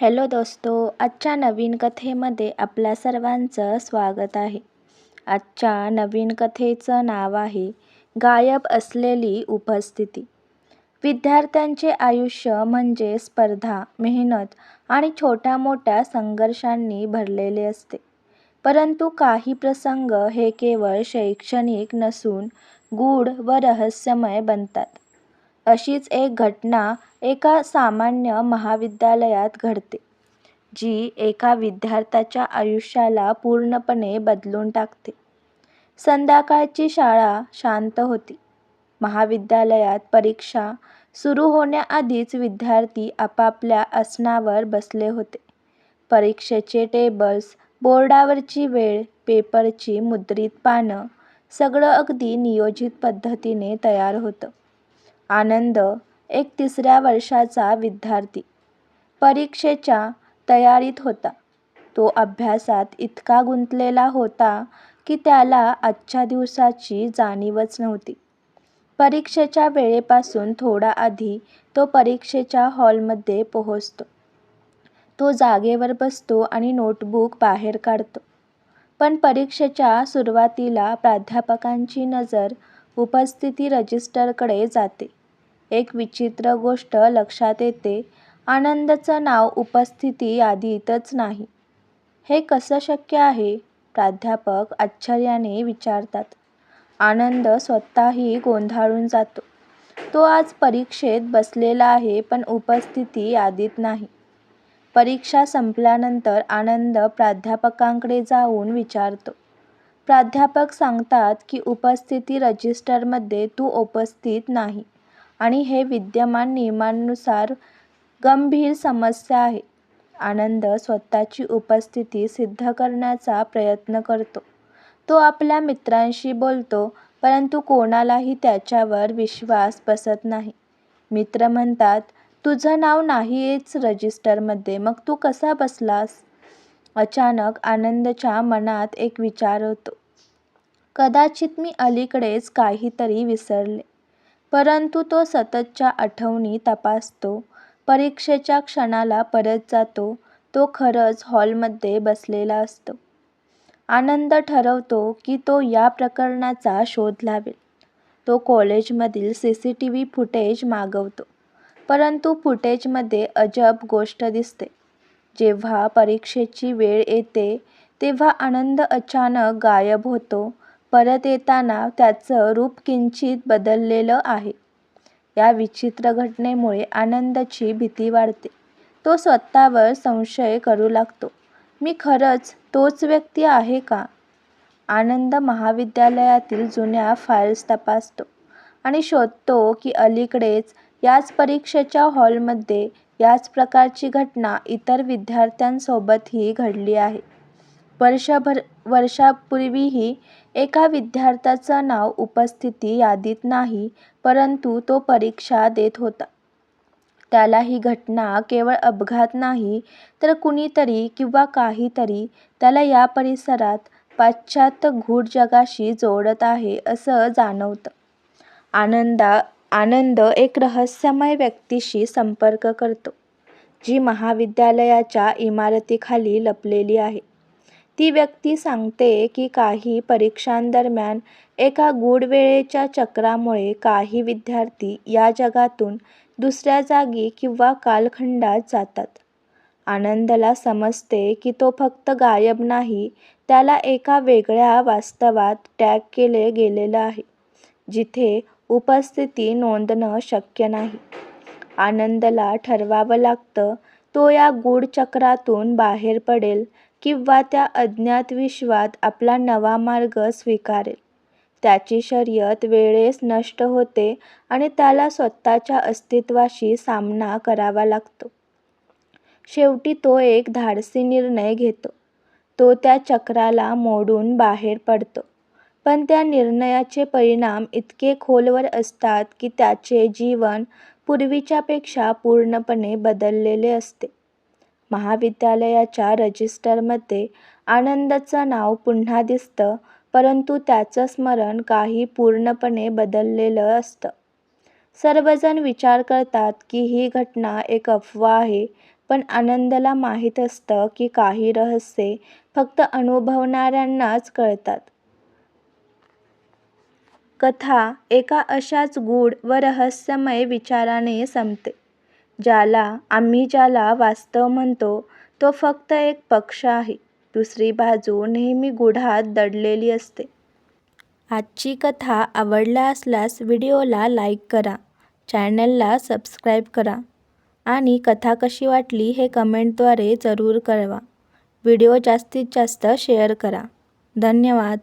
Hello दोस्तो आजच्या नवीन कथेमध्ये आपल्या सर्वांचं स्वागत आहे. आजच्या नवीन कथेचं नाव आहे गायब असलेली उपस्थिती. विद्यार्थ्यांचे आयुष्य म्हणजे स्पर्धा मेहनत आणि छोट्या मोठ्या संघर्षांनी भरलेले असते. परंतु काही प्रसंग हे केवळ शैक्षणिक नसून गूढ व रहस्यमय बनतात. अशीच एक घटना एका सामान्य महाविद्यालयात घडते जी एका विद्यार्थ्याच्या आयुष्याला पूर्णपणे बदलून टाकते. संध्याकाळची शाळा शांत होती. महाविद्यालयात परीक्षा सुरू होण्याआधीच विद्यार्थी आपापल्या आसनावर बसले होते. परीक्षेचे टेबल्स बोर्डावरची वेळ पेपरची मुद्रित पानं सगळं अगदी नियोजित पद्धतीने तयार होतं. आनंद एक तिसऱ्या वर्षाचा विद्यार्थी. परीक्षेच्या तयारीत होता. तो अभ्यासात इतका गुंतलेला होता की त्याला आजच्या दिवसाची जाणीवच नव्हती. परीक्षेच्या वेळेपासून थोडा आधी तो परीक्षेच्या हॉलमध्ये पोहोचतो. तो जागेवर बसतो आणि नोटबुक बाहेर काढतो. पण परीक्षेच्या सुरुवातीला प्राध्यापकांची नजर उपस्थिती रजिस्टरकडे जाते. एक विचित्र गोष्ट लक्षात येते. आनंदचं नाव उपस्थिती यादीतच नाही. हे कसं शक्य आहे? प्राध्यापक आश्चर्याने विचारतात. आनंद स्वतःही गोंधळून जातो. तो आज परीक्षेत बसलेला आहे पण उपस्थिती यादीत नाही. परीक्षा संपल्यानंतर आनंद प्राध्यापकांकडे जाऊन विचारतो. प्राध्यापक सांगतात की उपस्थिती रजिस्टरमध्ये तू उपस्थित नाही. आणि हे विद्यमान नियमांनुसार गंभीर समस्या आहे. आनंद स्वतःची उपस्थिती सिद्ध करण्याचा प्रयत्न करतो. तो आपल्या मित्रांशी बोलतो परंतु कोणालाही त्याच्यावर विश्वास बसत नाही. मित्र म्हणतात तुझं नाव नाहीच रजिस्टरमध्ये मग तू कसा बसलास? अचानक आनंदच्या मनात एक विचार होतो. कदाचित मी अलीकडेच काहीतरी विसरले. परंतु तो सततच्या आठवणी तपासतो परीक्षेच्या क्षणाला परत जातो तो खरंच हॉलमध्ये बसलेला असतो. आनंद ठरवतो की तो या प्रकरणाचा शोध लावेल तो कॉलेजमधील C C T V footage मागवतो परंतु फुटेजमध्ये अजब गोष्ट दिसते. जेव्हा परीक्षेची वेळ येते तेव्हा आनंद अचानक गायब होतो परत येताना त्याचं रूप किंचित बदललेलं आहे. या विचित्र घटनेमुळे आनंदची भीती वाढते. तो स्वतःवर संशय करू लागतो. मी खरंच तोच व्यक्ती आहे का? आनंद महाविद्यालयातील जुन्या फाईल्स तपासतो आणि शोधतो की अलीकडेच याच परीक्षेच्या हॉलमध्ये याच प्रकारची घटना इतर विद्यार्थ्यांसोबतही घडली आहे. वर्षभर वर्षापूर्वीही एका विद्यार्थ्याचं नाव उपस्थिती यादीत नाही परंतु तो परीक्षा देत होता. त्याला ही घटना केवळ अपघात नाही तर कुणीतरी किंवा काहीतरी त्याला या परिसरात पाश्चात्य गूढ जगाशी जोडत आहे असं जाणवतं. आनंदा आनंद एक रहस्यमय व्यक्तीशी संपर्क करतो जी महाविद्यालयाच्या इमारतीखाली लपलेली आहे. ती व्यक्ती सांगते की काही परीक्षांदरम्यान एका गूढवेळेच्या चक्रामुळे काही विद्यार्थी या जगातून दुसऱ्या जागी किंवा कालखंडात जातात. आनंदला समजते की तो फक्त गायब नाही त्याला एका वेगळ्या वास्तवात टॅग केले गेलेलं आहे जिथे उपस्थिती नोंदणं शक्य नाही. आनंदला ठरवावं लागतं तो या गूढ चक्रातून बाहेर पडेल किंवा त्या अज्ञात विश्वात आपला नवा मार्ग स्वीकारेल. त्याची शर्यत वेळेस नष्ट होते आणि त्याला स्वतःच्या अस्तित्वाशी सामना करावा लागतो. शेवटी तो एक धाडसी निर्णय घेतो. तो त्या चक्राला मोडून बाहेर पडतो. पण त्या निर्णयाचे परिणाम इतके खोलवर असतात की त्याचे जीवन पूर्वीच्यापेक्षा पूर्णपणे बदललेले असते. महाविद्यालयाच्या रजिस्टरमध्ये आनंदचं नाव पुन्हा दिसतं परंतु त्याचं स्मरण काही पूर्णपणे बदललेलं असतं सर्वजण विचार करतात की ही घटना एक अफवा आहे पण आनंदला माहीत असतं की काही रहस्ये फक्त अनुभवणाऱ्यांनाच कळतात. कथा एका अशाच गूढ व रहस्यमय विचाराने संपते. ज्याला आम्ही ज्याला वास्तव म्हणतो तो फक्त एक पक्ष आहे. दुसरी बाजू नेहमी गुढात दडलेली असते. आजची कथा आवडला असल्यास व्हिडिओला लाईक करा, चॅनलला सबस्क्राईब करा आणि कथा कशी वाटली हे कमेंटद्वारे जरूर कळवा. व्हिडिओ जास्तीत जास्त शेअर करा. धन्यवाद.